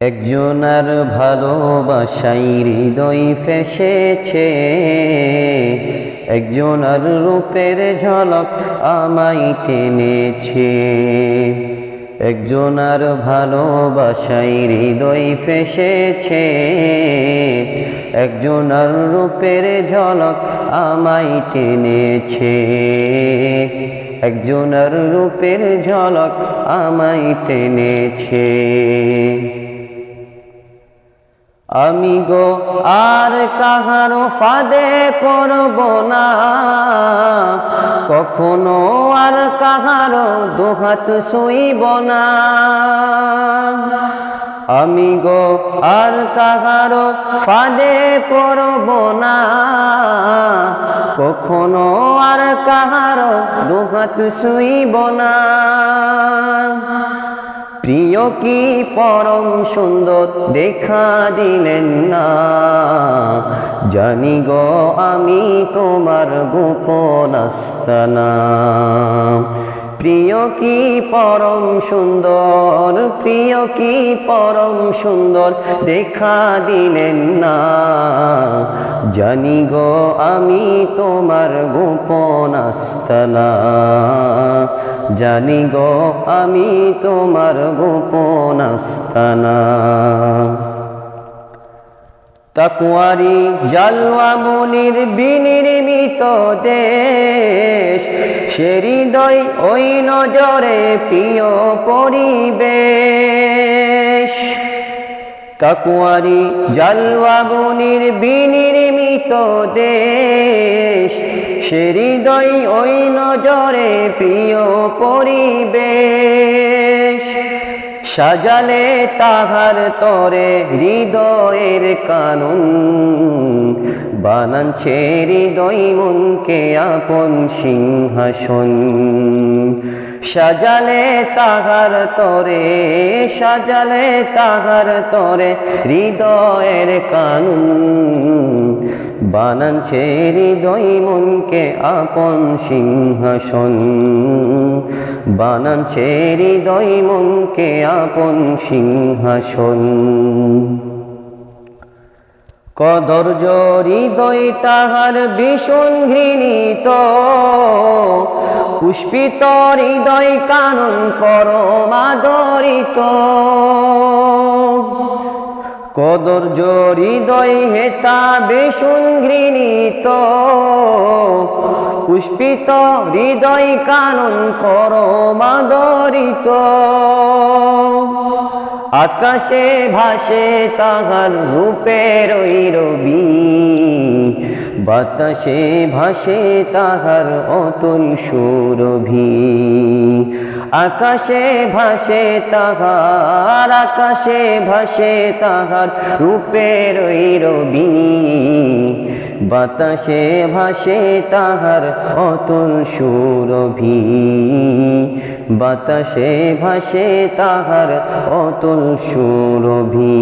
একজনার ভালোবাসাই হৃদয় ফেসেছে। একজনার রূপের ঝলক আমায় টেনেছে। একজনার ভালোবাসাই হৃদয় ফেসেছে। একজনার রূপের ঝলক আমায় টেনেছে। একজনার রূপের ঝলক আমায় টেনেছে। আমি গো আর কাহারো ফাঁদে পড়ব না। কখনো আর কাহারো দুহাত শুইব না। আমি গো আর কাহারো ফাঁদে পড়ব না। কখনো আর কাহারো দুহাত শুইব না। প্রিয় কি পরম সুন্দর দেখা দিলেন না? জানি গো আমি তোমার গোপন আস্তানা। প্রিয় কি পরম সুন্দর, প্রিয় কি পরম সুন্দর দেখা দিলেন না? জানি গো, আমি তোমার গোপন আস্তানা। জানি গো, আমি তোমার গোপন আস্তানা। তাকুয়ারি জালওয়া মনির বিনির্মিত দেশ, সে হৃদয় ওই নজরে প্রিয় পরিবেশ। তাকুয়ারি জালওয়া মনির বিনির্মিত দেশ হৃদয় ওই নজরে প্রিয় পরিবেশ। সাজালে তাহার তরে হৃদয়ের কানুন। বানানছে হৃদয় মনকে আপন সিংহাসন। সাজালে তাহার তরে, সাজালে তাহার তরে হৃদয়ের কানুন। বানানছে হৃদয় মনকে আপন সিংহাসন। বানানছে হৃদয় মনকে আপন সিংহাসন। কদর্য হৃদয় তাহার ভীষণ ঘৃণিত। পুষ্পিত হৃদয় কানন পরমাদরিত কদর্য হৃদয় হেতা বেশুন ঘৃণিত। পুষ্পিত হৃদয় কানন পরমাদরিত আকাশে ভাসে তাহার রূপের ওই রবি। বাতাসে ভাসে তাহার অতুল সুরভি। আকাশে ভাসে তাহার, আকাশে ভাসে তাহার রূপের ওই রবি। বাতাসে ভাসে তাহার অতুল সুরভি বাতাসে ভাসে তাহার অতুল সুরভি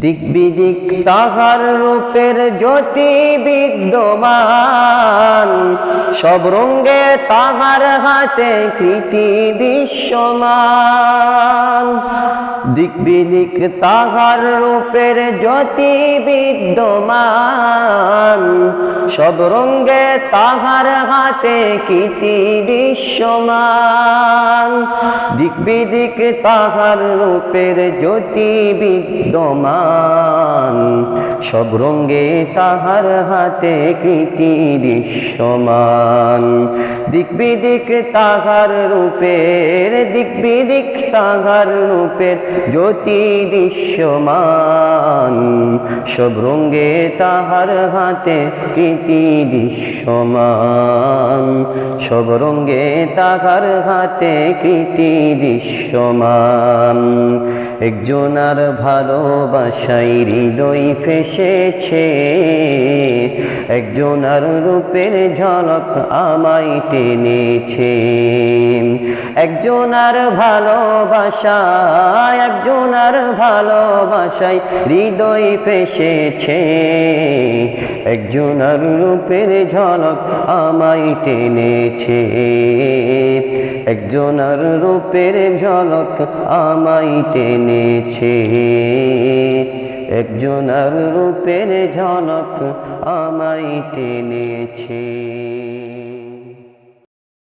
দিক তাহার রূপের জ্যোতি বিদ্যমান। সব রঙ্গে তাহার হাতে কৃতি দৃশ্যমান। দিক তাহার রূপের জ্যোতি বিদ্যমান। সব রঙ্গে তাহার হাতে কৃতি দৃশ্যমান। দিক তাহার রূপের জ্যোতি বিদ্যমান। সব রঙ্গে তাহার হাতে কৃতি দৃশ্যমান দিক তাহার রূপের দিক তাহার রূপের জ্যোতি দৃশ্যমান। সব রঙ্গে তাহার হাতে কৃতি দৃশ্যমান সব রঙ্গে তাহার হাতে কৃতি দৃশ্যমান একজনার ভালোবাসাই হৃদয় ফেসেছে। একজনার রূপের ঝলক আমায় টেনেছে। একজনার ভালোবাসায় একজনার আপনার ভালোবাসায় হৃদয় ফেসেছে। একজনার রূপের ঝলক আমায় টেনেছে। একজনার রূপের ঝলক আমায় টেনেছে। একজনার রূপের ঝলক আমায় টেনেছে।